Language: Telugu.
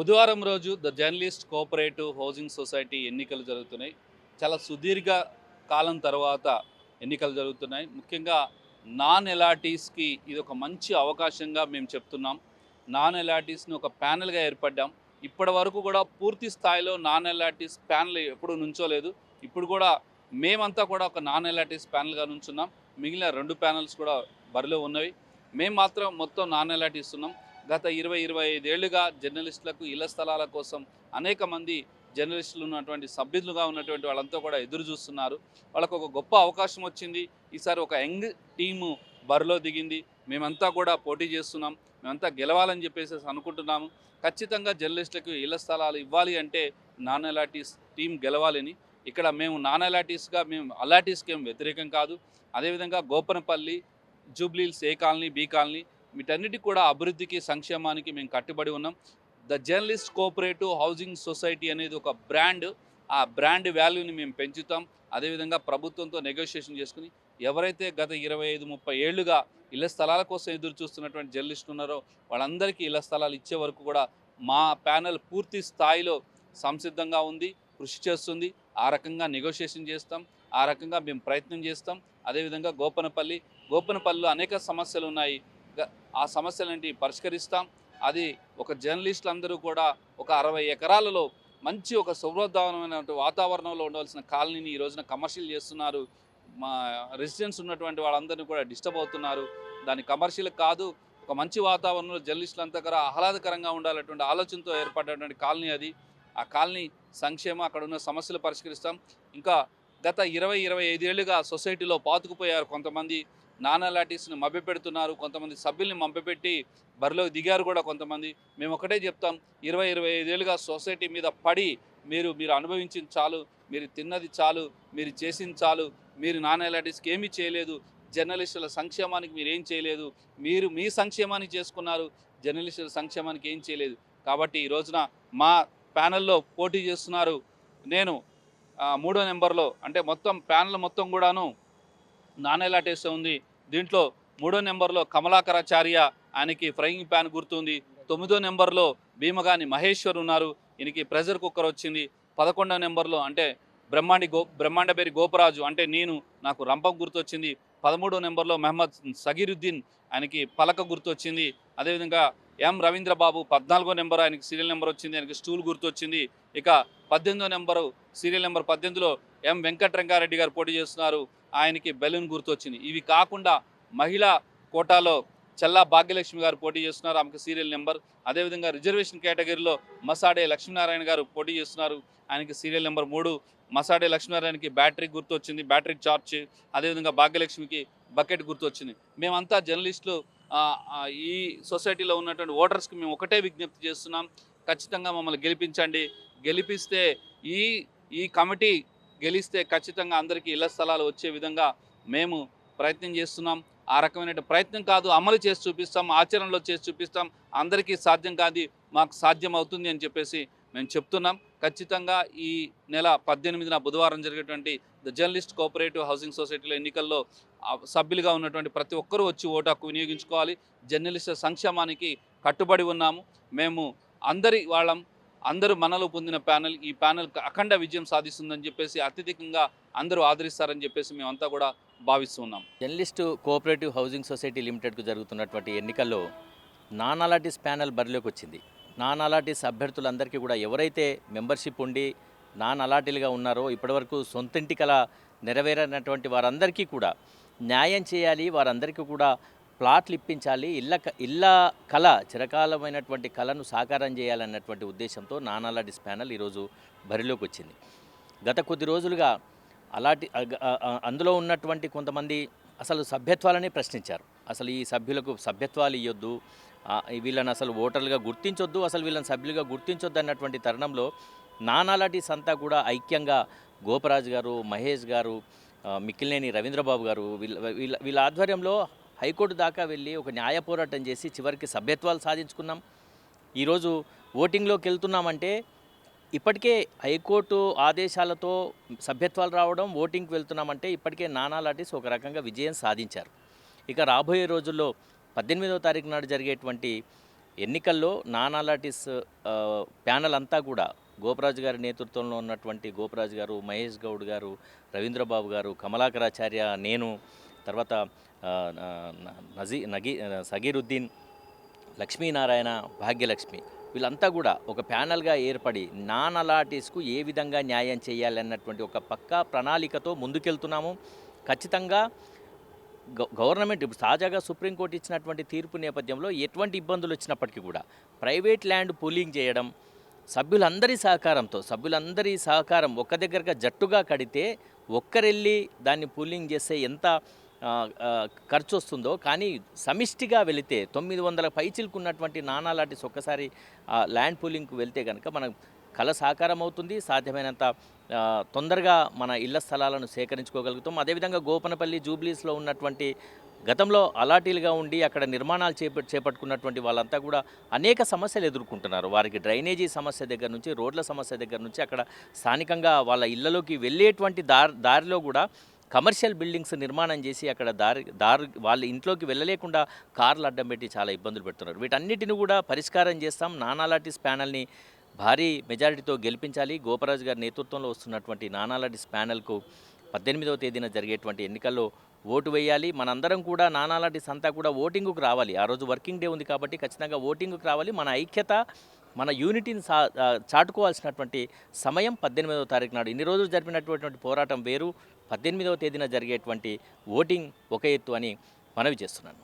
బుధవారం రోజు the journalist cooperative housing society ఎన్నికలు జరుగుతున్నాయి. చాలా సుదీర్ఘ కాలం తర్వాత ఎన్నికలు జరుగుతున్నాయి. ముఖ్యంగా నాన్ ఎలాటీస్కి ఇది ఒక మంచి అవకాశంగా మేము చెప్తున్నాం. నాన్ ఎలాటీస్ని ఒక ప్యానెల్గా ఏర్పడ్డాం. ఇప్పటి వరకు కూడా పూర్తి స్థాయిలో నాన్ ఎలాటీస్ ప్యానెల్ ఎప్పుడు నుంచోలేదు ఇప్పుడు కూడా మేమంతా కూడా ఒక నాన్ ఎలాటీస్ ప్యానెల్గా నుంచున్నాం. మిగిలిన రెండు ప్యానెల్స్ కూడా బరిలో ఉన్నవి. మేము మాత్రం మొత్తం నాన్ ఎలాటీస్ ఉన్నాం. గత ఇరవై ఇరవై ఐదేళ్ళుగా జర్నలిస్టులకు ఇళ్ళ స్థలాల కోసం అనేక మంది జర్నలిస్టులు ఉన్నటువంటి సభ్యులుగా ఉన్నటువంటి వాళ్ళంతా కూడా ఎదురు చూస్తున్నారు. వాళ్ళకు ఒక గొప్ప అవకాశం వచ్చింది. ఈసారి ఒక యంగ్ టీము బరిలో దిగింది. మేమంతా కూడా పోటీ చేస్తున్నాం. మేమంతా గెలవాలని చెప్పేసి అనుకుంటున్నాము. ఖచ్చితంగా జర్నలిస్టులకు ఇళ్ళ స్థలాలు ఇవ్వాలి అంటే నాన్ అలాటీస్ టీం గెలవాలని. ఇక్కడ మేము నాన్ అలాటీస్గా మేము అలాటీస్కి ఏం వ్యతిరేకం కాదు. అదేవిధంగా Gopanapalli Jubilee Hills A colony B colony వీటన్నిటికి కూడా అభివృద్ధికి సంక్షేమానికి మేము కట్టుబడి ఉన్నాం. The journalist cooperative housing society అనేది ఒక బ్రాండ్. ఆ బ్రాండ్ వాల్యూని మేము పెంచుతాం. అదేవిధంగా ప్రభుత్వంతో నెగోషియేషన్ చేసుకుని ఎవరైతే గత ఇరవై ఐదు ముప్పై ఏళ్ళుగా ఇళ్ళ స్థలాల కోసం ఎదురు చూస్తున్నటువంటి జర్నలిస్టులు ఉన్నారో వాళ్ళందరికీ ఇళ్ళ స్థలాలు ఇచ్చే వరకు కూడా మా ప్యానెల్ పూర్తి స్థాయిలో సంసిద్ధంగా ఉంది కృషి చేస్తుంది. ఆ రకంగా నెగోషియేషన్ చేస్తాం. ఆ రకంగా మేము ప్రయత్నం చేస్తాం. అదేవిధంగా గోపనపల్లి గోపనపల్లిలో అనేక సమస్యలు ఉన్నాయి. ఆ సమస్యలన్నింటి పరిష్కరిస్తాం. అది ఒక జర్నలిస్టులు అందరూ కూడా ఒక అరవై ఎకరాలలో మంచి ఒక సౌహృదమైన వాతావరణంలో ఉండవలసిన కాలనీని ఈ రోజున కమర్షియల్ చేస్తున్నారు. మా రెసిడెంట్స్ ఉన్నటువంటి వాళ్ళందరినీ కూడా డిస్టర్బ్ అవుతున్నారు. దాని కమర్షియల్ కాదు ఒక మంచి వాతావరణంలో జర్నలిస్టులు అంతా కూడా ఆహ్లాదకరంగా ఉండాలటువంటి ఆలోచనతో ఏర్పడినటువంటి కాలనీ అది. ఆ కాలనీ సంక్షేమం అక్కడ ఉన్న సమస్యలు పరిష్కరిస్తాం. ఇంకా గత ఇరవై ఇరవై ఐదేళ్ళుగా సొసైటీలో పాతుకుపోయారు కొంతమంది. నానా లాటీస్ని మభ్యపెడుతున్నారు. కొంతమంది సభ్యుల్ని మభ్యపెట్టి బరిలోకి దిగారు కూడా కొంతమంది. మేము ఒకటే చెప్తాం ఇరవై ఇరవై ఐదేళ్ళుగా సొసైటీ మీద పడి మీరు మీరు అనుభవించింది చాలు మీరు తిన్నది చాలు మీరు చేసింది చాలు మీరు నాన్ ఎలాటిస్కి ఏమీ చేయలేదు. జర్నలిస్టుల సంక్షేమానికి మీరు ఏం చేయలేదు. మీరు మీ సంక్షేమానికి చేసుకున్నారు జర్నలిస్టుల సంక్షేమానికి ఏం చేయలేదు. కాబట్టి ఈ రోజున మా ప్యానెల్లో పోటీ చేస్తున్నారు. నేను మూడో నెంబర్లో అంటే మొత్తం ప్యానెల్ మొత్తం కూడాను నాన్ ఎలాటేస్ ఉంది. దీంట్లో మూడో నెంబర్లో కమలాకరాచార్య ఆయనకి ఫ్రైయింగ్ ప్యాన్ గుర్తుంది. తొమ్మిదో నెంబర్లో భీమగాని మహేశ్వర్ ఉన్నారు. ఈయనకి ప్రెజర్ కుక్కర్ వచ్చింది. పదకొండో నెంబర్లో అంటే బ్రహ్మాండి గో బ్రహ్మాండబేరి గోపరాజు అంటే నేను నాకు రంపం గుర్తొచ్చింది. పదమూడో నెంబర్లో మహమ్మద్ సగీరుద్దీన్ ఆయనకి పలక గుర్తొచ్చింది. అదేవిధంగా ఎం రవీంద్రబాబు పద్నాలుగో నెంబర్ ఆయనకి సీరియల్ నెంబర్ వచ్చింది. ఆయనకి స్టూల్ గుర్తొచ్చింది. ఇక పద్దెనిమిదో నెంబరు సీరియల్ నెంబర్ పద్దెనిమిదిలో ఎం వెంకటరంగారెడ్డి గారు పోటీ చేస్తున్నారు. ఆయనకి బెలూన్ గుర్తొచ్చింది. ఇవి కాకుండా మహిళా కోటాలో చల్లా భాగ్యలక్ష్మి గారు పోటీ చేస్తున్నారు. ఆమెకు సీరియల్ నెంబర్. అదేవిధంగా రిజర్వేషన్ కేటగిరీలో మసాడే లక్ష్మీనారాయణ గారు పోటీ చేస్తున్నారు. ఆయనకి సీరియల్ నెంబర్ మూడు. మసాడే లక్ష్మీనారాయణకి బ్యాటరీ గుర్తు వచ్చింది బ్యాటరీ చార్జ్. అదేవిధంగా భాగ్యలక్ష్మికి బకెట్ గుర్తు వచ్చింది మేమంతా జర్నలిస్టులు ఈ సొసైటీలో ఉన్నటువంటి ఓటర్స్కి మేము ఒకటే విజ్ఞప్తి చేస్తున్నాం. ఖచ్చితంగా మమ్మల్ని గెలిపించండి. గెలిపిస్తే ఈ ఈ కమిటీ గెలిస్తే ఖచ్చితంగా అందరికీ ఇళ్ళ స్థలాలు వచ్చే విధంగా మేము ప్రయత్నం చేస్తున్నాం. ఆ రకమైన ప్రయత్నం కాదు అమలు చేసి చూపిస్తాం ఆచరణలో చేసి చూపిస్తాం. అందరికీ సాధ్యం కాదు మాకు సాధ్యం అవుతుంది అని చెప్పేసి మేము చెప్తున్నాం. ఖచ్చితంగా ఈ నెల పద్దెనిమిదిన బుధవారం జరిగేటువంటి ద జర్నలిస్ట్ కోఆపరేటివ్ హౌసింగ్ సొసైటీలో ఎన్నికల్లో సభ్యులుగా ఉన్నటువంటి ప్రతి ఒక్కరూ వచ్చి ఓటు హక్కు వినియోగించుకోవాలి. జర్నలిస్టుల సంక్షేమానికి కట్టుబడి ఉన్నాము. మేము అందరి వాళ్ళం అందరూ మనలో పొందిన ప్యానెల్ ఈ ప్యానెల్ అఖండ విజయం సాధిస్తుందని చెప్పేసి అత్యధికంగా అందరూ ఆదరిస్తారని చెప్పేసి మేమంతా కూడా భావిస్తున్నాం. జర్నలిస్టు కోఆపరేటివ్ హౌసింగ్ సొసైటీ లిమిటెడ్కు జరుగుతున్నటువంటి ఎన్నికల్లో నానాలాటిస్ ప్యానెల్ బరిలోకి వచ్చింది. నానాలాటిస్ అభ్యర్థులందరికీ కూడా ఎవరైతే మెంబర్షిప్ ఉండి నాన్ అలాటీలుగా ఉన్నారో ఇప్పటివరకు సొంతింటి కళ నెరవేరనటువంటి వారందరికీ కూడా న్యాయం చేయాలి వారందరికీ కూడా ప్లాట్లు ఇప్పించాలి ఇళ్ళ క- ఇళ్ళ కళ చిరకాలమైనటువంటి కళను సాకారం చేయాలన్నటువంటి ఉద్దేశంతో నాన్ ప్యానల్ ఈరోజు బరిలోకి వచ్చింది గత కొద్ది రోజులుగా అలాంటి అందులో ఉన్నటువంటి కొంతమంది అసలు సభ్యత్వాలని ప్రశ్నించారు. అసలు ఈ సభ్యులకు సభ్యత్వాలు ఇవ్వద్దు వీళ్ళని అసలు ఓటర్లుగా గుర్తించొద్దు అసలు వీళ్ళని సభ్యులుగా గుర్తించొద్దు అన్నటువంటి తరుణంలో నానాలాటీస్ అంతా కూడా ఐక్యంగా గోపరాజు గారు మహేష్ గారు మిక్కిలినేని రవీంద్రబాబు గారు వీళ్ళ వీళ్ళ వీళ్ళ ఆధ్వర్యంలో హైకోర్టు దాకా వెళ్ళి ఒక న్యాయ పోరాటం చేసి చివరికి సభ్యత్వాలు సాధించుకున్నాం. ఈరోజు ఓటింగ్లోకి వెళ్తున్నామంటే ఇప్పటికే హైకోర్టు ఆదేశాలతో సభ్యత్వాలు రావడం ఓటింగ్కి వెళ్తున్నామంటే ఇప్పటికే నానా లాటిస్ ఒక రకంగా విజయం సాధించారు. ఇక రాబోయే రోజుల్లో పద్దెనిమిదవ తారీఖు నాడు జరిగేటువంటి ఎన్నికల్లో నానా లాటిస్ ప్యానల్ అంతా కూడా గోపరాజు గారి నేతృత్వంలో ఉన్నటువంటి గోపరాజు గారు మహేష్ గౌడ్ గారు రవీంద్రబాబు గారు కమలాకరాచార్య నేను తర్వాత నజీ నగీ సగీరుద్దీన్ లక్ష్మీనారాయణ భాగ్యలక్ష్మి వీళ్ళంతా కూడా ఒక ప్యానల్గా ఏర్పడి నానలాటిస్కు ఏ విధంగా న్యాయం చేయాలన్నటువంటి ఒక పక్కా ప్రణాళికతో ముందుకెళ్తున్నాము. ఖచ్చితంగా గవ- గవర్నమెంట్ ఇప్పుడు తాజాగా సుప్రీంకోర్టు ఇచ్చినటువంటి తీర్పు నేపథ్యంలో ఎటువంటి ఇబ్బందులు వచ్చినప్పటికీ కూడా ప్రైవేట్ ల్యాండ్ పూలింగ్ చేయడం సభ్యులందరి సహకారంతో సభ్యులందరి సహకారం ఒక్క దగ్గరగా జట్టుగా కడితే ఒక్కరెళ్ళి దాన్ని పూలింగ్ చేస్తే ఎంత ఖర్చు వస్తుందో కానీ సమిష్టిగా వెళితే తొమ్మిది వందల పైచిల్కున్నటువంటి నానా లాంటిస్ ఒక్కసారి ల్యాండ్ పూలింగ్కి వెళ్తే కనుక మనం కళ సాకారం అవుతుంది సాధ్యమైనంత తొందరగా మన ఇళ్ళ స్థలాలను సేకరించుకోగలుగుతాం. అదేవిధంగా గోపనపల్లి జూబ్లీస్లో ఉన్నటువంటి గతంలో అలాటీలుగా ఉండి అక్కడ నిర్మాణాలు చేప చేపట్టుకున్నటువంటి వాళ్ళంతా కూడా అనేక సమస్యలు ఎదుర్కొంటున్నారు. వారికి డ్రైనేజీ సమస్య దగ్గర నుంచి రోడ్ల సమస్య దగ్గర నుంచి అక్కడ స్థానికంగా వాళ్ళ ఇళ్ళలోకి వెళ్ళేటువంటి దారి దారిలో కూడా కమర్షియల్ బిల్డింగ్స్ నిర్మాణం చేసి అక్కడ దారి దారి వాళ్ళ ఇంట్లోకి వెళ్ళలేకుండా కార్లు అడ్డం పెట్టి చాలా ఇబ్బందులు పెడుతున్నారు. వీటన్నిటిని కూడా పరిష్కారం చేస్తాం. నానాలాటిస్ ప్యానల్ని భారీ మెజారిటీతో గెలిపించాలి. గోపరాజు గారి నేతృత్వంలో వస్తున్నటువంటి నానాలాటిస్ ప్యానల్కు పద్దెనిమిదవ తేదీన జరిగేటువంటి ఎన్నికల్లో ఓటు వేయాలి. మనందరం కూడా నానాలాటిస్ అంతా కూడా ఓటింగుకు రావాలి. ఆ రోజు వర్కింగ్ డే ఉంది కాబట్టి ఖచ్చితంగా ఓటింగుకు రావాలి. మన ఐక్యత మన యూనిటీని సా చాటుకోవాల్సినటువంటి సమయం పద్దెనిమిదవ తారీఖు నాడు. ఇన్ని రోజులు జరిపినటువంటి పోరాటం వేరు. పద్దెనిమిదవ తేదీన జరిగేటువంటి ఓటింగ్ ఒక ఎత్తు అని మనవి చేస్తున్నాను.